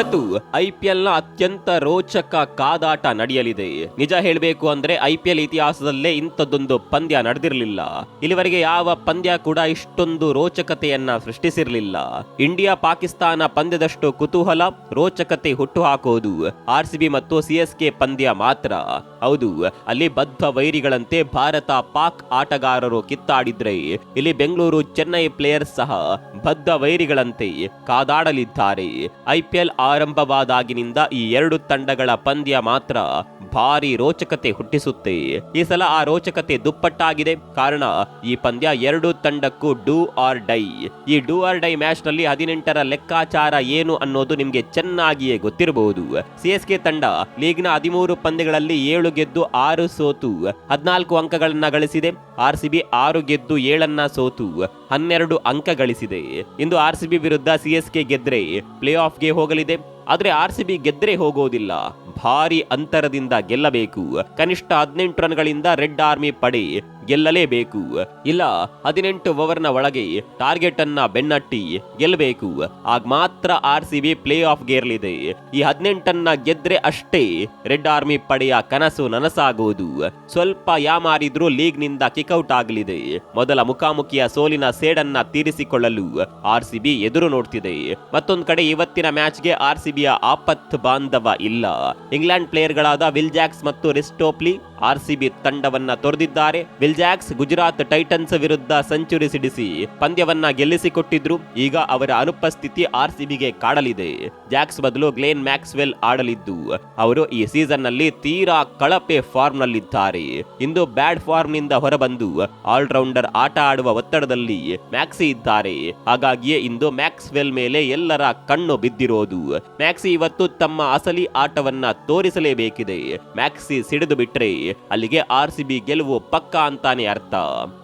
ಇವತ್ತು ಐಪಿಎಲ್ನ ಅತ್ಯಂತ ರೋಚಕ ಕಾದಾಟ ನಡೆಯಲಿದೆ. ನಿಜ ಹೇಳಬೇಕು ಅಂದ್ರೆ ಐಪಿಎಲ್ ಇತಿಹಾಸದಲ್ಲೇ ಇಂಥದ್ದೊಂದು ಪಂದ್ಯ ನಡೆದಿರಲಿಲ್ಲ. ಇಲ್ಲಿವರೆಗೆ ಯಾವ ಪಂದ್ಯ ಕೂಡ ಇಷ್ಟೊಂದು ರೋಚಕತೆಯನ್ನ ಸೃಷ್ಟಿಸಿರಲಿಲ್ಲ. ಇಂಡಿಯಾ ಪಾಕಿಸ್ತಾನ ಪಂದ್ಯದಷ್ಟು ಕುತೂಹಲ, ರೋಚಕತೆ ಹುಟ್ಟು ಹಾಕೋದು ಆರ್ ಸಿಬಿ ಮತ್ತು ಮತ್ತು ಸಿಎಸ್ಕೆ ಪಂದ್ಯ ಮಾತ್ರ. ಹೌದು, ಅಲ್ಲಿ ಬದ್ಧ ವೈರಿಗಳಂತೆ ಭಾರತ ಪಾಕ್ ಆಟಗಾರರು ಕಿತ್ತಾಡಿದ್ರೆ, ಇಲ್ಲಿ ಬೆಂಗಳೂರು ಚೆನ್ನೈ ಪ್ಲೇಯರ್ಸ್ ಸಹ ಬದ್ಧ ವೈರಿಗಳಂತೆ ಕಾದಾಡಲಿದ್ದಾರೆ. ಐಪಿಎಲ್ ಆರಂಭವಾದಾಗಿನಿಂದ ಈ ಎರಡು ತಂಡಗಳ ಪಂದ್ಯ ಮಾತ್ರ ಭಾರಿ ರೋಚಕತೆ ಹುಟ್ಟಿಸುತ್ತೆ. ಈ ಸಲ ಆ ರೋಚಕತೆ ದುಪ್ಪಟ್ಟಾಗಿದೆ. ಕಾರಣ, ಈ ಪಂದ್ಯ ಎರಡು ತಂಡಕ್ಕೂ ಡೂ ಆರ್ ಡೈ. ಈ ಡೂ ಆರ್ ಡೈ ಮ್ಯಾಚ್ನಲ್ಲಿ ಹದಿನೆಂಟರ ಲೆಕ್ಕಾಚಾರ ಏನು ಅನ್ನೋದು ನಿಮಗೆ ಚೆನ್ನಾಗಿಯೇ ಗೊತ್ತಿರಬಹುದು. ಸಿಎಸ್ಕೆ ತಂಡ ಲೀಗ್ನ ಹದಿಮೂರು ಪಂದ್ಯಗಳಲ್ಲಿ ಏಳು ಗೆದ್ದು ಆರು ಸೋತು, ಹದಿನಾಲ್ಕು ಅಂಕಗಳನ್ನ ಗಳಿಸಿದೆ. ಆರ್ ಸಿ ಬಿ ಆರು ಗೆದ್ದು ಏಳನ್ನ ಸೋತು, ಹನ್ನೆರಡು ಅಂಕ ಗಳಿಸಿದೆ. ಇಂದು ಆರ್ ಸಿ ಬಿ ವಿರುದ್ಧ ಸಿಎಸ್ಕೆ ಗೆದ್ರೆ ಪ್ಲೇ ಆಫ್ಗೆ ಹೋಗಲಿದೆ. ಆದರೆ ಆರ್ ಸಿ ಬಿ ಗೆದ್ರೆ ಹೋಗೋದಿಲ್ಲ. ಭಾರಿ ಅಂತರದಿಂದ ಗೆಲ್ಲಬೇಕು. ಕನಿಷ್ಠ ಹದಿನೆಂಟು ರನ್ಗಳಿಂದ ರೆಡ್ ಆರ್ಮಿ ಪಡೆ. ಗೆಲ್ಲಲೇಬೇಕು. ಇಲ್ಲ, ಹದಿನೆಂಟು ಓವರ್ನ ಒಳಗೆ ಟಾರ್ಗೆಟ್ ಅನ್ನ ಬೆನ್ನಟ್ಟಿ ಗೆಲ್ಲಬೇಕು ಆಗ ಮಾತ್ರ R C B play off ಗೇರ್ಲಿದೆ ಈ ಹದಿನೆಂಟನ್ನ ಗೆದ್ರೆ ಅಷ್ಟೇ ರೆಡ್ ಆರ್ಮಿ ಪಡೆಯ ಕನಸು ನನಸಾಗುವುದು ಸ್ವಲ್ಪ ಯಾಮಾರಿದ್ರೂ ಲೀಗ್ನಿಂದ ಕಿಕ್ಔಟ್ ಆಗಲಿದೆ. ಮೊದಲ ಮುಖಾಮುಖಿಯ ಸೋಲಿನ ಸೇಡನ್ನ ತೀರಿಸಿಕೊಳ್ಳಲು ಆರ್ ಸಿ ಬಿ ಎದುರು ನೋಡ್ತಿದೆ. ಮತ್ತೊಂದು ಕಡೆ ಇವತ್ತಿನ ಮ್ಯಾಚ್ಗೆ ಆರ್ ಸಿ ಬಿಯ ಆಪತ್ ಬಾಂಧವ ಇಲ್ಲ. ಇಂಗ್ಲೆಂಡ್ ಪ್ಲೇಯರ್ಗಳಾದ ವಿಲ್ ಜಾಕ್ಸ್ ಮತ್ತು Reece Topley R C B ತಂಡವನ್ನ ತೊರೆದಿದ್ದಾರೆ. ವಿಲ್ ಜಾಕ್ಸ್ ಗುಜರಾತ್ ಟೈಟನ್ಸ್ ವಿರುದ್ಧ ಸೆಂಚುರಿ ಸಿಡಿಸಿ ಪಂದ್ಯವನ್ನ ಗೆಲ್ಲಿಸಿಕೊಟ್ಟಿದ್ರು. ಈಗ ಅವರ ಅನುಪಸ್ಥಿತಿ ಆರ್ ಸಿಬಿಗೆ ಕಾಡಲಿದೆ. ಜಾಕ್ಸ್ ಬದಲು ಗ್ಲೇನ್ ಮ್ಯಾಕ್ಸ್ವೆಲ್ ಆಡಲಿದ್ದು. ಅವರು ಈ ಸೀಸನ್ನಲ್ಲಿ ತೀರಾ ಕಳಪೆ ಫಾರ್ಮ್ ನಲ್ಲಿದ್ದಾರೆ ಇಂದು ಬ್ಯಾಡ್ ಫಾರ್ಮ್ನಿಂದ ಹೊರಬಂದು ಆಲ್ರೌಂಡರ್ ಆಟ ಆಡುವ ಒತ್ತಡದಲ್ಲಿ ಮ್ಯಾಕ್ಸಿ ಇದ್ದಾರೆ. ಹಾಗಾಗಿಯೇ ಇಂದು ಮ್ಯಾಕ್ಸ್ವೆಲ್ ಮೇಲೆ ಎಲ್ಲರ ಕಣ್ಣು ಬಿದ್ದಿರೋದು. ಮ್ಯಾಕ್ಸಿ ಇವತ್ತು ತಮ್ಮ ಅಸಲಿ ಆಟವನ್ನ ತೋರಿಸಲೇಬೇಕಿದೆ. ಮ್ಯಾಕ್ಸಿ ಸಿಡಿದು ಬಿಟ್ರೆ ಅಲ್ಲಿಗೆ ಆರ್ ಸಿ ಬಿ ಗೆಲುವು ಪಕ್ಕ ಅಂತಾನೆ ಅರ್ಥ.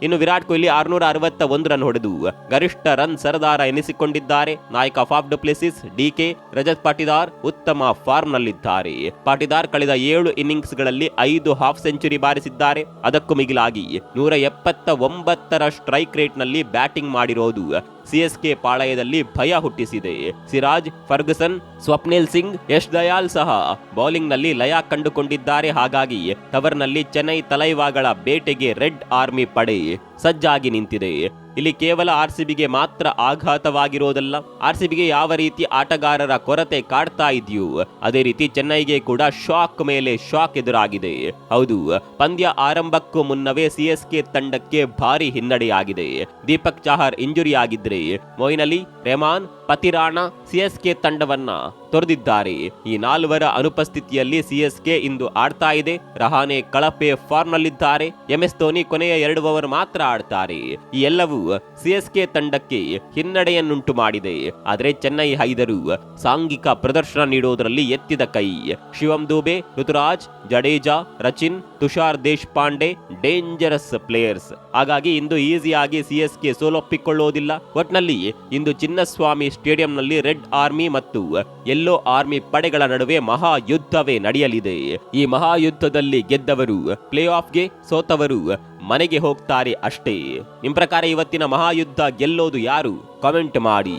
ಇನ್ನು ವಿರಾಟ್ ಕೊಹ್ಲಿ ಆರ್ನೂರ ಅರವತ್ತ ಒಂದು ರನ್ ಹೊಡೆದು ಗರಿಷ್ಠ ರನ್ ಸರದಾರ ಎನಿಸಿಕೊಂಡಿದ್ದಾರೆ. ನಾಯಕ Faf du Plessis DK Rajat Patidar ಉತ್ತಮ ಫಾರ್ಮ್ ನಲ್ಲಿದ್ದಾರೆ ಪಾಟಿದಾರ್ ಕಳೆದ ಏಳು ಇನ್ನಿಂಗ್ಸ್ಗಳಲ್ಲಿ ಐದು ಹಾಫ್ ಸೆಂಚುರಿ ಬಾರಿಸಿದ್ದಾರೆ. ಅದಕ್ಕೂ ಮಿಗಿಲಾಗಿ ನೂರ ಎಪ್ಪತ್ತ ಒಂಬತ್ತರ ಸ್ಟ್ರೈಕ್ ರೇಟ್ನಲ್ಲಿ ಬ್ಯಾಟಿಂಗ್ ಮಾಡಿರೋದು ಸಿಎಸ್ಕೆ ಪಾಳಯದಲ್ಲಿ ಭಯ ಹುಟ್ಟಿಸಿದೆ. ಸಿರಾಜ್, ಫರ್ಗಸನ್, ಸ್ವಪ್ನಿಲ್ ಸಿಂಗ್, ಯಶ್ ದಯಾಲ್ ಸಹ ಬೌಲಿಂಗ್ನಲ್ಲಿ ಲಯ ಕಂಡುಕೊಂಡಿದ್ದಾರೆ. ಹಾಗಾಗಿ ಟವರ್ನಲ್ಲಿ ಚೆನ್ನೈ ತಲೈವಾಗಳ ಬೇಟೆಗೆ ರೆಡ್ ಆರ್ಮಿ ಪಡೆ. ಸಜ್ಜಾಗಿ ನಿಂತಿದೆ. ಇಲ್ಲಿ ಕೇವಲ ಆರ್ ಸಿ ಬಿಗೆ ಮಾತ್ರ ಆಘಾತವಾಗಿರೋದಲ್ಲ. ಆರ್ ಸಿ ಬಿಗೆ ಯಾವ ರೀತಿ ಆಟಗಾರರ ಕೊರತೆ ಕಾಡ್ತಾ ಇದೆಯೋ, ಅದೇ ರೀತಿ ಚೆನ್ನೈಗೆ ಕೂಡ ಶಾಕ್ ಮೇಲೆ ಶಾಕ್ ಎದುರಾಗಿದೆ. ಹೌದು, ಪಂದ್ಯ ಆರಂಭಕ್ಕೂ ಮುನ್ನವೇ ಸಿಎಸ್ಕೆ ತಂಡಕ್ಕೆ ಭಾರಿ ಹಿನ್ನಡೆಯಾಗಿದೆ. ದೀಪಕ್ ಚಾಹರ್ ಇಂಜುರಿ ಆಗಿದ್ರೆ ಮೊಯ್ನಲಿ ಅಲಿ ರೆಮಾನ್ ಪತಿರಾಣ ಸಿಎಸ್ಕೆ ತಂಡವನ್ನ ತೊರೆದಿದ್ದಾರೆ. ಈ ನಾಲ್ವರ ಅನುಪಸ್ಥಿತಿಯಲ್ಲಿ ಸಿಎಸ್ಕೆ ಇಂದು ಆಡ್ತಾ ಇದೆ. ರಹಾನೆ ಕಳಪೆ ಫಾರ್ಮ್ ನಲ್ಲಿದ್ದಾರೆ ಎಂಎಸ್ ಧೋನಿ ಕೊನೆಯ ಎರಡು ಓವರ್ ಮಾತ್ರ ಆಡ್ತಾರೆ. ಈ ಎಲ್ಲವೂ ಸಿಎಸ್ಕೆ ತಂಡಕ್ಕೆ ಹಿನ್ನಡೆಯನ್ನುಂಟು ಮಾಡಿದೆ. ಆದರೆ ಚೆನ್ನೈ ಹೈದರು ಸಾಂಘಿಕ ಪ್ರದರ್ಶನ ನೀಡುವುದರಲ್ಲಿ ಎತ್ತಿದ ಕೈ. Shivam Dube, Ruturaj, Jadeja, Rachin, Tushar Deshpande, dangerous players. ಹಾಗಾಗಿ ಇಂದು ಈಸಿಯಾಗಿ ಸಿಎಸ್ಕೆ ಸೋಲೊಪ್ಪಿಕೊಳ್ಳುವುದಿಲ್ಲ ಒಟ್ನಲ್ಲಿ ಇಂದು ಚಿನ್ನಸ್ವಾಮಿ ಸ್ಟೇಡಿಯಂನಲ್ಲಿ ರೆಡ್ ಆರ್ಮಿ ಮತ್ತು ಯೆಲ್ಲೋ ಆರ್ಮಿ ಪಡೆಗಳ ನಡುವೆ ಮಹಾಯುದ್ಧವೇ ನಡೆಯಲಿದೆ. ಈ ಮಹಾಯುದ್ಧದಲ್ಲಿ ಗೆದ್ದವರು ಪ್ಲೇ ಆಫ್ಗೆ ಸೋತವರು ಮನೆಗೆ ಹೋಗ್ತಾರೆ ಅಷ್ಟೇ. ನಿಮ್ ಪ್ರಕಾರ ಇವತ್ತಿನ ಮಹಾಯುದ್ಧ ಗೆಲ್ಲೋದು ಯಾರು? ಕಾಮೆಂಟ್ ಮಾಡಿ.